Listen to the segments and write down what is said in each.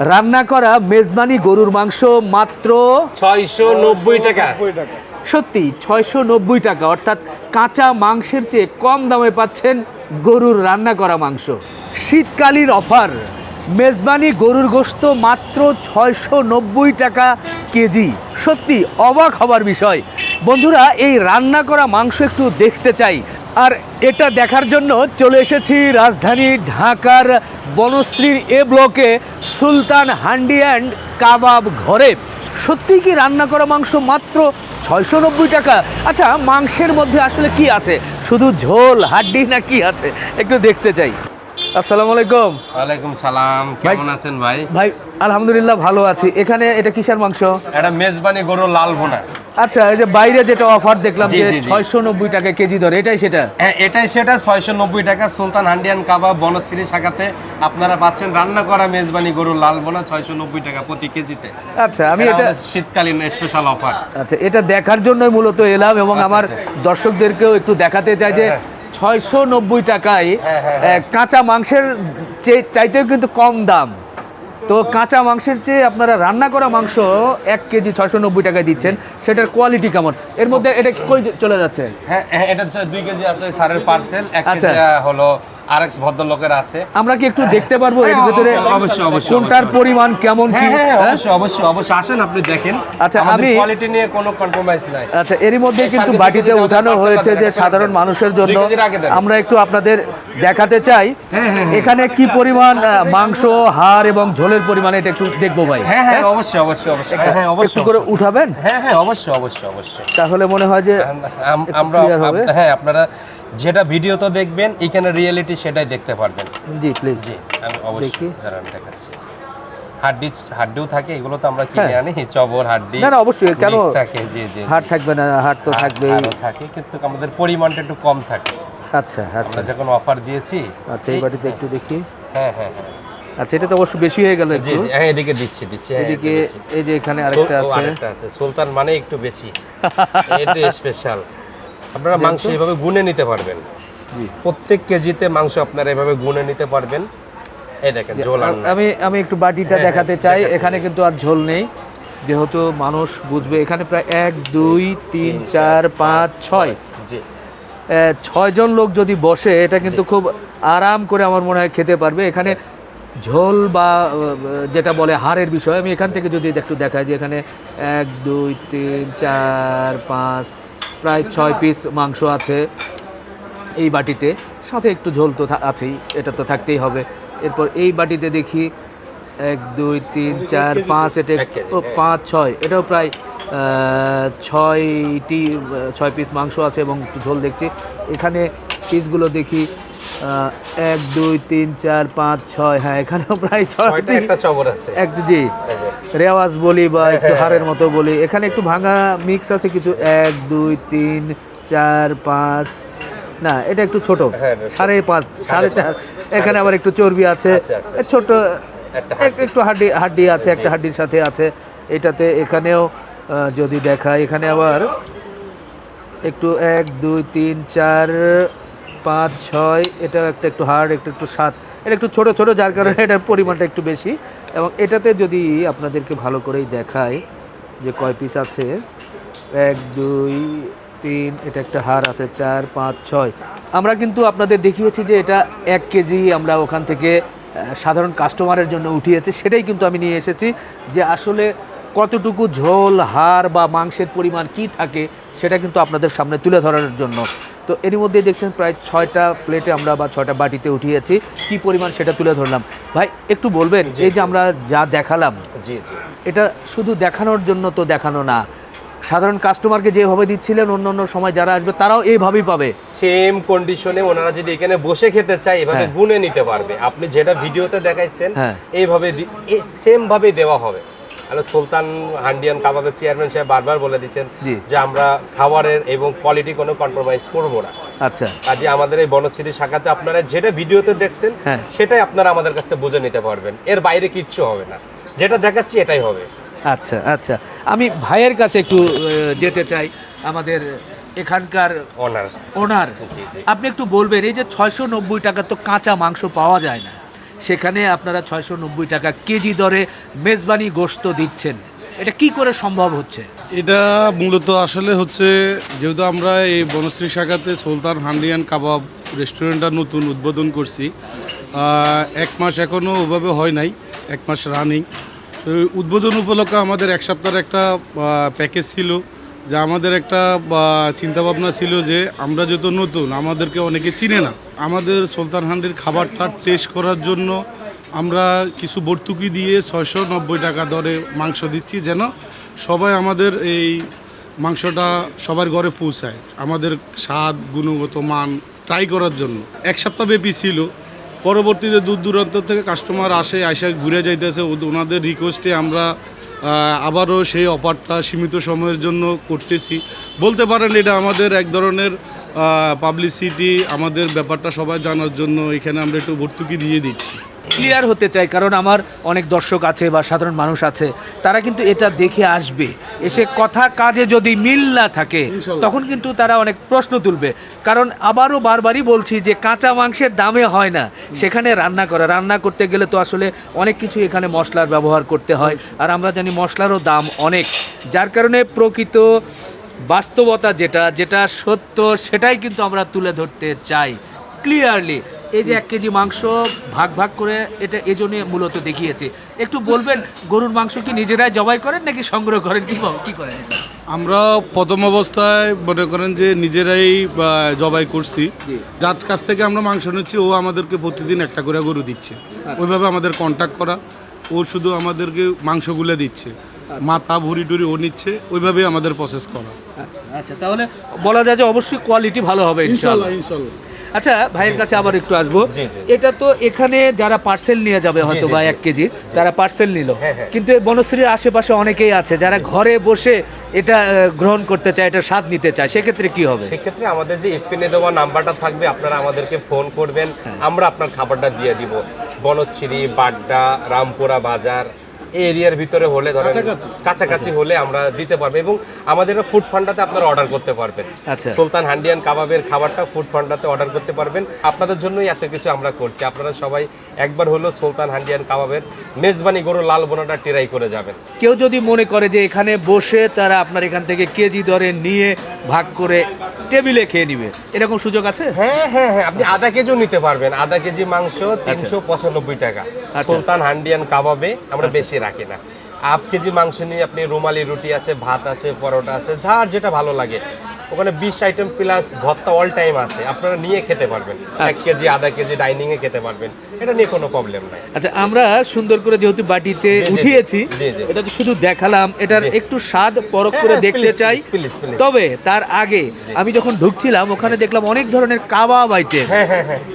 রান্না করা মেজবানি গরুর মাংস মাত্র ছয়শো নব্বই টাকা। সত্যি ছয়শো নব্বই টাকা। অর্থাৎ কাঁচা মাংসের চেয়ে কম দামে পাচ্ছেন গরুর রান্না করা মাংস। শীতকালীন অফার। মেজবানি গরুর গোশত মাত্র ছয়শো নব্বই টাকা কেজি। সত্যি অবাক হবার বিষয়। বন্ধুরা এই রান্না করা মাংস একটু দেখতে চাই। আর এটা দেখার জন্য চলে এসেছি রাজধানী ঢাকার বনশ্রীর এ ব্লকে সুলতান হান্ডি অ্যান্ড কাবাব ঘরে। সত্যি কি রান্না করা মাংস মাত্র ছয়শো নব্বই টাকা? আচ্ছা মাংসের মধ্যে আসলে কি আছে? শুধু ঝোল হাড্ডি না কি আছে? একটু দেখতে চাই। আসসালামু আলাইকুম। ওয়ালাইকুম সালাম কেমন আছেন ভাই? ভাই আলহামদুলিল্লাহ ভালো আছি। এখানে এটা কিসের মাংস? এটা মেজবানি গরু লাল ভোনা। আচ্ছা এই যে বাইরে যেটা অফার দেখলাম যে জি, জি। ছয়শো নব্বই টাকা কেজি দর এটাই সেটা হ্যাঁ এটাই সেটা ছয়শো নব্বই টাকা সুলতান হান্ডিয়ান কাবাব বনশ্রী শাখাতে আপনারা পাচ্ছেন রান্না করা মেজবানি গরু লাল ছয়শো নব্বই টাকা প্রতি কেজিতে আচ্ছা আমি এটা শীতকালীন স্পেশাল অফার আচ্ছা এটা দেখার জন্যই মূলত এলাম এবং আচ্ছা, আমার আচ্ছা। দর্শকদেরকেও একটু দেখাতে চাই যে হ্যাঁ। ছয়শো নব্বই টাকায় হ্যাঁ, হ্যাঁ, কাঁচা মাংসের চাইতেও কিন্তু কম দাম তো কাঁচা মাংসের চেয়ে আপনারা রান্না করা মাংস এক কেজি ছয়শো নব্বই টাকায় দিচ্ছেন। সেটার কোয়ালিটি কেমন? এর মধ্যে এটা কই চলে যাচ্ছে? হ্যাঁ হ্যাঁ, এটা দুই কেজি আছে সারের পার্সেল এক আচ্ছা। কেজি হলো আরেক ভদ্রলোকের আছে। আমরা কি একটু দেখতে পারব? এর হ্যাঁ, ভিতরে অবশ্যই, অবশ্যই, কোনটার পরিমাণ কেমন কি? হ্যাঁ হ্যাঁ? অবশ্যই অবশ্যই অবশ্যই। আসেন আপনি দেখেন। আচ্ছা, আমি- কোয়ালিটি নিয়ে কোনো কম্প্রোমাইজ নাই। আচ্ছা এরই মধ্যে কিন্তু বাটিতে উঠানো হয়েছে যে সাধারণ মানুষের জন্য। আমরা একটু আপনাদের দেখাতে চাই। এখানে কি পরিমাণ মাংস হাড় এবং ঝোলের পরিমাণ এটা একটু দেখব ভাই। হ্যাঁ হ্যাঁ অবশ্যই অবশ্যই অবশ্যই। হ্যাঁ, অবশ্যই করে উঠাবেন? হ্যাঁ হ্যাঁ অবশ্যই অবশ্যই অবশ্যই। তাহলে মনে হয় যে আম- আমরা হ্যাঁ আপনারা যেটা ভিডিওতে দেখবেন এখানে রিয়েলিটি সেটাই দেখতে পারবেন। জি প্লিজ জি আমি অবশ্যই দাঁড়ান দেখাচ্ছি। হাড্ডি হাড্ডিও থাকে এগুলো তো আমরা কিনে হ্যাঁ। আনি চবর হাড্ডি না, না, অবশ্যই, কেন? থাকে জি জি হাড় থাকবে না হাড় তো আরও থাকে কিন্তু আমাদের পরিমাণটা একটু কম থাকে। আচ্ছা আচ্ছা। যখন অফার দিয়েছি আচ্ছা এই বাটিতে একটু দেখি। হ্যাঁ হ্যাঁ হ্যাঁ। আচ্ছা এটা তো অবশ্য বেশি হয়ে গেল একটু। হ্যাঁ এদিকে দিচ্ছি দিচ্ছি হ্যাঁ, এদিকে এই যে এখানে আরেকটা আছে। আরেকটা আছে। সুলতান মানে একটু বেশি। এটা স্পেশাল আপনারা মাংস এভাবে গুনে নিতে পারবেন। প্রত্যেক কেজিতে মাংস আপনারা এভাবে গুনে নিতে পারবেন। এই দেখেন ঝোল আমি আমি একটু বাটিটা হ্যাঁ, দেখাতে হ্যাঁ, চাই। এখানে কিন্তু আর ঝোল নেই। যেহেতু মানুষ বুঝবে এখানে প্রায় এক দুই তিন চার পাঁচ ছয়। জি। আহ, ছয়জন লোক যদি বসে এটা কিন্তু খুব আরাম করে আমার মনে হয় খেতে পারবে। এখানে ঝোল বা যেটা বলে হাড়ের বিষয় আমি এখান থেকে যদি একটু দেখাই যে এখানে এক দুই তিন চার পাঁচ প্রায় ছয় পিস মাংস আছে এই বাটিতে। সাথে একটু ঝোল তো আছেই এটা তো থাকতেই হবে। এরপর এই বাটিতে দেখি এক দুই তিন চার পাঁচ এটা ও। পাঁচ ছয় এটাও প্রায় ছয়টি ছয় পিস মাংস আছে এবং একটু ঝোল দেখছি। এখানে পিসগুলো দেখি এক দুই তিন চার পাঁচ ছয় হ্যাঁ এখানেও প্রায় ছয়টা। একটা চবর আছে। এক জি। রেওয়াজ বলি বা একটু হ্যাঁ, হাড়ের মতো বলি। এখানে একটু ভাঙা মিক্স আছে কিছু। এক দুই তিন চার পাঁচ। না এটা একটু ছোট। হ্যাঁ। সাড়ে পাঁচ সাড়ে চার। এখানে আবার একটু চর্বি আছে। ছোট একটু হাড্ডি। হাড্ডি আছে একটা হাড্ডির সাথে আছে। এটাতে এখানেও যদি দেখায় এখানে আবার একটু এক দুই তিন চার পাঁচ ছয় এটা একটা একটু হার্ড একটু একটু সাত এটা একটু ছোট ছোট যার কারণে এটার পরিমাণটা একটু বেশি। এবং এটাতে যদি আপনাদেরকে ভালো করেই দেখায় যে কয় পিস আছে এক দুই তিন এটা একটা হার আছে চার পাঁচ ছয়। আমরা কিন্তু আপনাদের দেখিয়েছি যে এটা এক কেজি আমরা ওখান থেকে সাধারণ কাস্টমারের জন্য উঠিয়েছি সেটাই কিন্তু আমি নিয়ে এসেছি যে আসলে কতটুকু ঝোল হাড় বা মাংসের পরিমাণ কি থাকে সেটা কিন্তু আপনাদের সামনে তুলে ধরার জন্য। তো এরই মধ্যে দেখছেন প্রায় ছয়টা প্লেটে আমরা বা ছয়টা বাটিতে উঠিয়েছি। কি পরিমাণ সেটা তুলে ধরলাম? ভাই একটু বলবেন এই যে আমরা যা দেখালাম জি জি। এটা শুধু দেখানোর জন্য তো দেখানো না। সাধারণ কাস্টমারকে যেভাবে দিচ্ছিলেন অন্য অন্য সময় যারা আসবে তারাও এইভাবেই পাবে। সেম কন্ডিশনে ওনারা যদি এখানে বসে খেতে চায় এভাবে হ্যাঁ। গুনে নিতে পারবে। আপনি যেটা ভিডিওতে দেখাইছেন হ্যাঁ। এইভাবে সেম ভাবে দেওয়া হবে। সুলতান হান্ডিয়ান কাবাবের চেয়ারম্যান সাহেব বারবার বলে দিচ্ছেন। যে আমরা খাবারের এবং কোয়ালিটি কোনো কম্প্রোমাইজ করব না। আচ্ছা। কাজে আমাদের এই বনশ্রী শাখাতে আপনারা যেটা ভিডিওতে দেখছেন হ্যাঁ। সেটাই আপনারা আমাদের কাছে বুঝে নিতে পারবেন। এর বাইরে কিচ্ছু হবে না। যেটা দেখাচ্ছি এটাই হবে। আচ্ছা আচ্ছা। আমি ভাইয়ের কাছে একটু যেতে চাই আমাদের এখানকার ওনার জি। আপনি একটু বলবেন এই যে ছয়শো নব্বই টাকা তো কাঁচা মাংস পাওয়া যায় না। সেখানে আপনারা ছয়শো নব্বই টাকা কেজি দরে মেজবানি গোশত দিচ্ছেন। এটা কি করে সম্ভব হচ্ছে? এটা মূলত আসলে হচ্ছে, যেহেতু আমরা এই বনশ্রী শাখাতে সুলতান হান্ডিয়ান কাবাব রেস্টুরেন্টটা নতুন উদ্বোধন করছি এক মাস এখনও ওভাবে হয় নাই, এক মাস রানিং তো উদ্বোধন উপলক্ষে আমাদের এক সপ্তাহের একটা প্যাকেজ ছিল, যা আমাদের একটা চিন্তাভাবনা ছিল যে আমরা যেহেতু নতুন, আমাদেরকে অনেকে চিনে না। আমাদের সুলতান হান্ডির খাবারটা টেস্ট করার জন্য আমরা কিছু ভর্তুকি দিয়ে ছয়শো নব্বই টাকা দরে মাংস দিচ্ছি যেন সবাই আমাদের এই মাংসটা সবার ঘরে পৌঁছায়। আমাদের স্বাদ, গুণগত মান ট্রাই করার জন্য। এক সপ্তাহ ব্যাপী ছিল। পরবর্তীতে দূর দূরান্ত থেকে কাস্টমার আসে আসে ঘুরে যাইতেছে। ওনাদের রিকোয়েস্টে আমরা আবারও সেই অফারটা সীমিত সময়ের জন্য করতেছি। বলতে পারেন এটা আমাদের এক ধরনের পাবলিসিটি আমাদের ব্যাপারটা সবাই জানার জন্য এখানে আমরা একটু ভর্তুকি দিয়ে দিচ্ছি। ক্লিয়ার হতে চাই কারণ আমার অনেক দর্শক আছে বা সাধারণ মানুষ আছে তারা কিন্তু এটা দেখে আসবে। এসে কথা কাজে যদি মিল না থাকে তখন কিন্তু তারা অনেক প্রশ্ন তুলবে। কারণ আবারও বারবারই বলছি যে কাঁচা মাংসের দামে হয় না। সেখানে রান্না করা রান্না করতে গেলে তো আসলে অনেক কিছু এখানে মশলার ব্যবহার করতে হয়। আর আমরা জানি মশলারও দাম অনেক। যার কারণে প্রকৃত বাস্তবতা যেটা যেটা সত্য সেটাই কিন্তু আমরা তুলে ধরতে চাই ক্লিয়ারলি এই যে এক কেজি মাংস ভাগ ভাগ করে এটা এজন্য মূলত দেখিয়েছে। একটু বলবেন গরুর মাংস কি নিজেরাই জবাই করেন নাকি সংগ্রহ করেন? কি কি করেন? আমরা প্রথম অবস্থায় মনে করেন যে নিজেরাই জবাই করছি। যার কাছ থেকে আমরা মাংস নিচ্ছি ও আমাদেরকে প্রতিদিন একটা করে গরু দিচ্ছে। ওইভাবে আমাদের কন্ট্যাক্ট করা ও শুধু আমাদেরকে মাংসগুলো দিচ্ছে। মাথা ভুড়ি টুরি ও নিচ্ছে ওইভাবেই আমাদের প্রসেস করা। আচ্ছা আচ্ছা তাহলে বলা যায় যে অবশ্যই কোয়ালিটি ভালো হবে ইনশাআল্লাহ ইনশাল্লাহ। আচ্ছা ভাইয়ের কাছে আবার একটু আসব। এটা তো এখানে যারা পার্সেল নিয়ে যাবে হয়তো বা এক কেজি তারা পার্সেল নিল। হ্যাঁ, হ্যাঁ। কিন্তু বনশ্রীর আশেপাশে অনেকেই আছে যারা ঘরে বসে এটা গ্রহণ করতে চায় এটা স্বাদ নিতে চায় সেক্ষেত্রে কি হবে? সেক্ষেত্রে আমাদের যে স্ক্রিনে দেওয়া নাম্বারটা থাকবে আপনারা আমাদেরকে ফোন করবেন আমরা আপনার খাবারটা দিয়ে দিব। বনশ্রী বাড্ডা রামপুরা বাজার এই এরিয়ার ভিতরে হলে ধরেন কাছাকাছি। কাছাকাছি হলে আমরা দিতে পারব এবং আমাদের ফুড ফান্ডাতে আপনারা অর্ডার করতে পারবেন। আচ্ছা। সুলতান হান্ডিয়ান কাবাবের খাবারটা ফুড ফান্ডাতে অর্ডার করতে পারবেন। আপনাদের জন্যই এত কিছু আমরা করছি। আপনারা সবাই একবার হলো সুলতান হান্ডিয়ান কাবাবের মেজবানি গরু লাল বোনাটা টেরাই করে যাবেন। কেউ যদি মনে করে যে এখানে বসে তারা আপনার এখান থেকে কেজি দরে নিয়ে ভাগ করে টেবিলে খেয়ে নিবে এরকম সুযোগ আছে? হ্যাঁ হ্যাঁ হ্যাঁ আপনি আধা কেজিও নিতে পারবেন। আধা কেজি মাংস তিনশো পঁচানব্বই টাকা। আচ্ছা। সুলতান হান্ডিয়ান কাবাবে আমরা বেশি রাখি না। হাফ কেজি মাংস নিয়ে আপনি রুমালি রুটি আছে, ভাত আছে, পরোটা আছে, যার যেটা ভালো লাগে। ওখানে বিশ আইটেম প্লাস ভর্তা অল টাইম আছে। আপনারা নিয়ে খেতে পারবেন। এক কেজি আধা কেজি ডাইনিং এ খেতে পারবেন। এটা নিয়ে কোনো প্রবলেম নাই। আচ্ছা আমরা সুন্দর করে যেহেতু বাটিতে উঠিয়েছি। এটা তো শুধু দেখালাম এটার একটু স্বাদ পরখ হ্যাঁ, করে হ্যাঁ, দেখতে চাই। তবে তার আগে আমি যখন ঢুকছিলাম ওখানে দেখলাম অনেক ধরনের কাবাব আইটেম হ্যাঁ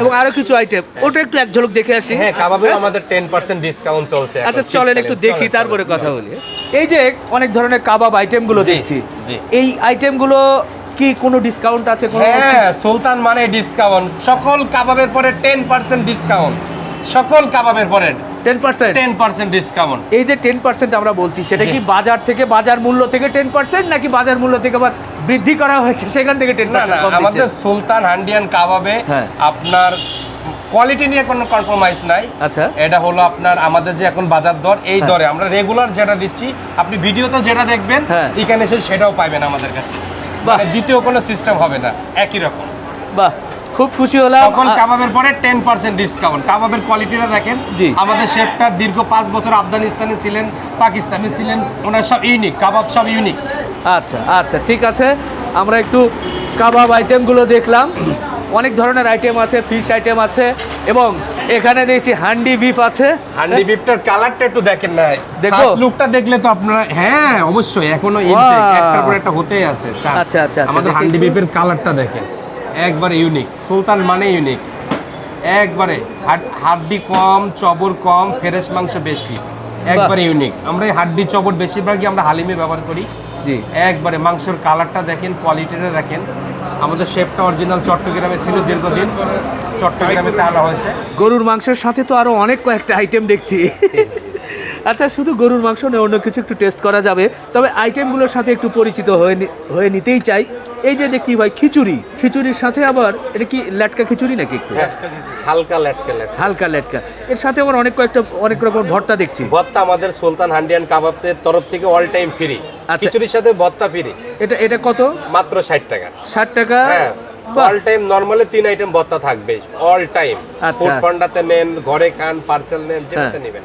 এবং আরও কিছু আইটেম ওটা একটু এক ঝলক দেখে আসি। হ্যাঁ কাবাবে আমাদের টেন পার্সেন্ট ডিসকাউন্ট চলছে আচ্ছা চলেন একটু দেখি তারপরে কথা বলি। এই যে অনেক ধরনের কাবাব আইটেমগুলো দেখছি। এই আইটেমগুলো কি কোনো ডিসকাউন্ট আছে কোনো হ্যাঁ সুলতান মানে ডিসকাউন্ট সকল কাবাবের পরে টেন পার্সেন্ট ডিসকাউন্ট সকল কাবাবের পরে ten percent ten percent discount এই যে টেন পার্সেন্ট আমরা বলছি সেটা কি বাজার থেকে বাজার মূল্য থেকে টেন পার্সেন্ট নাকি বাজার মূল্য থেকে আবার বৃদ্ধি করা হয়েছে সেখান থেকে টেন না আমাদের সুলতান হান্ডিয়ান কাবাবে হ্যাঁ। আপনার কোয়ালিটি নিয়ে কোনো কম্প্রোমাইজ নাই। আচ্ছা। এটা হলো আপনার আমাদের যে এখন বাজার দর এই হ্যাঁ। দরে। আমরা রেগুলার যেটা দিচ্ছি আপনি ভিডিওতে যেটা দেখবেন হ্যাঁ। এখানে এসে সেটাও পাবেন আমাদের কাছে। দ্বিতীয় কোনো সিস্টেম হবে না একই রকম। বাহ খুব খুশি হলাম। আ- কাবাবের পরে টেন পার্সেন্ট ডিসকাউন্ট কাবাবের কোয়ালিটিটা দেখেন জি। আমাদের শেফটার দীর্ঘ পাঁচ বছর আফগানিস্তানে ছিলেন পাকিস্তানে ছিলেন ওনার সব ইউনিক কাবাব সব ইউনিক আচ্ছা আচ্ছা ঠিক আছে। আমরা একটু কাবাব আইটেমগুলো দেখলাম। অনেক ধরনের আইটেম আছে ফিশ আইটেম আছে এবং এখানে দেখছি হান্ডি বিফ আছে। হান্ডি বিফটার কালারটা একটু দেখেন না দেখব? লুকটা দেখলে তো আপনারা হ্যাঁ অবশ্যই এখনও! একটার পর একটা হতেই আছে আচ্ছা, আচ্ছা, আচ্ছা, আমাদের হান্ডি। বিফের কালারটা দেখেন একবারে ইউনিক সুলতান মানে ইউনিক একবারে হাড- হাড্ডি কম চবর কম ফ্রেশ মাংস বেশি একবারে ইউনিক আমরা এই হাড্ডি চবর বেশিরভাগই আমরা হালিমে ব্যবহার করি। জি। একবারে মাংসের কালারটা দেখেন কোয়ালিটিটা দেখেন। আমাদের শেপটা অরিজিনাল চট্টগ্রামে ছিল দীর্ঘদিন। চট্টগ্রামেতে আনা হয়েছে। গরুর মাংসের সাথে তো আরও অনেক কয়েকটা আইটেম দেখছি। আচ্ছা শুধু গরুর মাংস নয় অন্য কিছু একটু টেস্ট করা যাবে। তবে আইটেমগুলোর সাথে একটু পরিচিত হয়ে হয়ে নিতেই চাই। এই যে দেখি ভাই খিচুড়ি। খিচুড়ির সাথে আবার এটা কি ল্যাটকা খিচুড়ি নাকি একটু? হ্যাঁ, হালকা ল্যাটকে ল্যাটকে হালকা ল্যাটকা এর সাথে আবার অনেক কয়েকটা অনেক রকম ভর্তা দেখছি। ভত্তা আমাদের সুলতান হান্ডিয়ান কাবাবদের তরফ থেকে অল টাইম ফ্রি। খিচুড়ির সাথে ভর্তা ফ্রি এটা এটা কত? মাত্র ষাট টাকা। ষাট টাকা? হ্যাঁ। অল টাইম নরমালি তিন আইটেম থাকবে। All time. ফুড পান্ডাতে নেন ঘরে খান পার্সেল নেন যেটাতে হ্যাঁ। নেবেন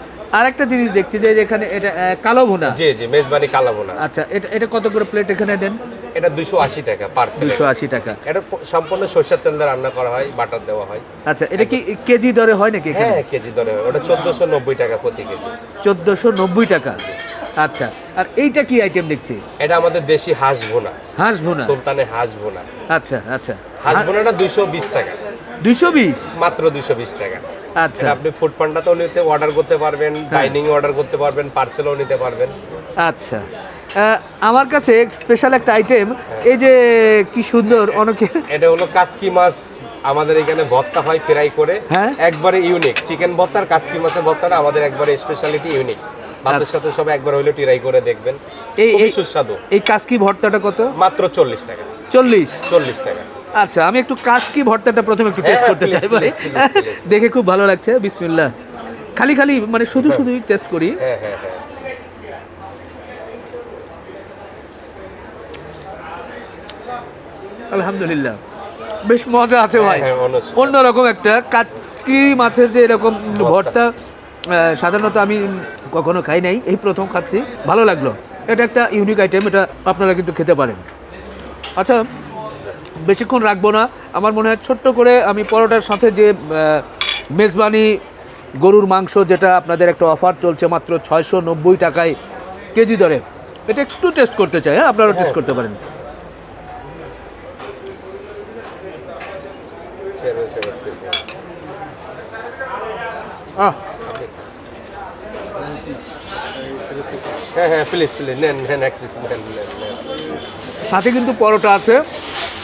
জিনিস দেখছি যে এখানে এটা কালো ভুনা। জি জি মেজবানি কালাবোনা আচ্ছা এটা এটা কত করে প্লেট এখানে দেন? এটা দুশো আশি টাকা পার দুশো আশি টাকা। এটা সম্পূর্ণ সরষের তেল দিয়ে রান্না করা হয় বাটার দেওয়া হয়। আচ্ছা এটা কি কেজি দরে হয় নাকি হ্যাঁ কেজি দরে হয়। ওটা চোদ্দশো নব্বই টাকা প্রতি কেজি। চোদ্দোশো নব্বই টাকা। আচ্ছা আর এইটা কি আইটেম দেখছি? এটা আমাদের দেশি হাঁস ভুনা। হাঁস ভুনা? সুলতানে হাঁস ভুনা। আচ্ছা আচ্ছা। হাঁস ভুনাটা দুইশো বিশ টাকা। দুইশো বিশ? মাত্র দুইশো বিশ টাকা। আচ্ছা। আপনি ফুড পান্ডাতেও নিতে অর্ডার করতে পারবেন ডাইনিং অর্ডার করতে পারবেন পার্সেলও নিতে পারবেন। আচ্ছা। আমার কাছে স্পেশাল একটা আইটেম এই যে কি সুন্দর অনেকে এটা হলো কাসকি মাছ আমাদের এখানে ভর্তা হয় ফ্রাই করে। হ্যাঁ। একবারে ইউনিক চিকেন ভর্তার কাসকি মাছের ভর্তাটা আমাদের একবারে স্পেশালিটি ইউনিক ভাতের সাথে সবাই একবার হইল ট্রাই করে দেখবেন। এই- সুস্বাদু। এই কাসকি ভর্তাটা কত? মাত্র চল্লিশ টাকা। চল্লিশ? চল্লিশ টাকা। আচ্ছা আমি একটু কাসকি ভর্তাটা প্রথমে একটু টেস্ট হ্যাঁ, করতে চাই ভাই. দেখে খুব ভালো লাগছে বিসমিল্লাহ। খালি খালি মানে শুধু শুধুই টেস্ট করি। হ্যাঁ হ্যাঁ হ্যাঁ। আলহামদুলিল্লাহ। বেশ মজা আছে ভাই। অন্যরকম একটা কাচকি মাছের যে এরকম ভর্তা সাধারণত আমি কখনো খাই নাই এই প্রথম খাচ্ছি। ভালো লাগল। এটা একটা ইউনিক আইটেম এটা আপনারা কিন্তু খেতে পারেন। আচ্ছা বেশিক্ষণ রাখব না। আমার মনে হয় ছোট্ট করে আমি পরোটার সাথে যে মেজবানি গরুর মাংস যেটা আপনাদের একটা অফার চলছে মাত্র ছয়শো নব্বই টাকায় কেজি দরে। এটা একটু টেস্ট করতে চাই হ্যাঁ? আপনারাও টেস্ট করতে পারেন। নেন। আহ হ্যাঁ হ্যাঁ প্লিজ প্লিজ নেন নেন এক পিস নেন নেন নেন। সাথে কিন্তু পরোটা আছে।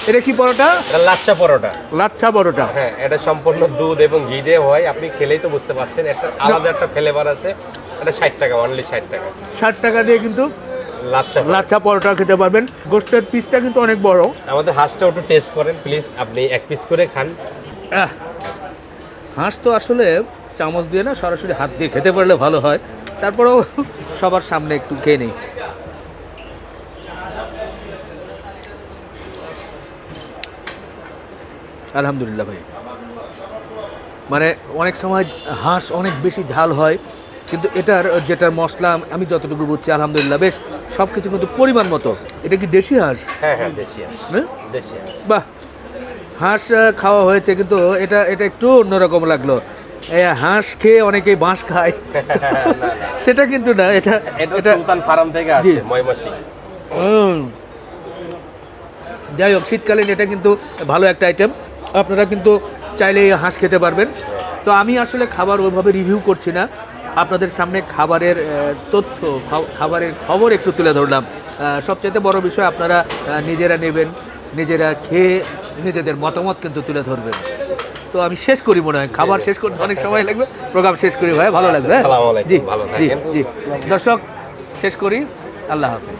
এটা কি পরোটা? এটা লাচ্চা পরোটা। লাচ্ছা পরোটা। হ্যাঁ এটা সম্পূর্ণ দুধ এবং ঘি দিয়ে হয়। আপনি খেলেই তো বুঝতে পারছেন একটা আলাদা একটা ফ্লেভার আছে। এটা ষাট টাকা অনলি ষাট টাকা। ষাট টাকা দিয়ে কিন্তু লাচ্ছা লাচ্ছা পরোটা খেতে পারবেন। গোষ্ঠের পিসটা কিন্তু অনেক বড়। আমাদের হাঁসটা একটু টেস্ট করেন প্লিজ আপনি এক পিস করে খান। হাঁস তো আসলে চামচ দিয়ে না সরাসরি হাত দিয়ে খেতে পারলে ভালো হয়। তারপরেও সবার সামনে একটু খেয়ে নেই আলহামদুলিল্লাহ ভাই। মানে অনেক সময় হাঁস অনেক বেশি ঝাল হয় কিন্তু এটার যেটার মশলা আমি যতটুকু বুঝছি আলহামদুলিল্লাহ বেশ সব কিছু কিন্তু পরিমাণ মতো। এটা কি দেশি হাঁস? হ্যাঁ হ্যাঁ দেশি হাঁস। হ্যাঁ? দেশি হাঁস। বাহ! হাঁস খাওয়া হয়েছে কিন্তু এটা এটা একটু অন্যরকম লাগল। হাঁস খেয়ে অনেকেই বাঁশ খায়। সেটা কিন্তু না এটা এটা সুলতান ফার্ম থেকে আসে ময়মাসি হুম। যাই হোক শীতকালীন এটা কিন্তু ভালো একটা আইটেম আপনারা কিন্তু চাইলে হাঁস খেতে পারবেন। তো আমি আসলে খাবার ওইভাবে রিভিউ করছি না। আপনাদের সামনে খাবারের তথ্য খাবারের খবর একটু তুলে ধরলাম। সবচেয়ে বড় বিষয় আপনারা নিজেরা নেবেন নিজেরা খেয়ে নিজেদের মতামত কিন্তু তুলে ধরবেন। তো আমি শেষ করি মনে হয়। খাবার শেষ করতে অনেক সময় লাগবে প্রোগ্রাম শেষ করি ভাই ভালো লাগবে হ্যাঁ? জি ভালো জি জি। দর্শক শেষ করি আল্লাহ হাফেজ।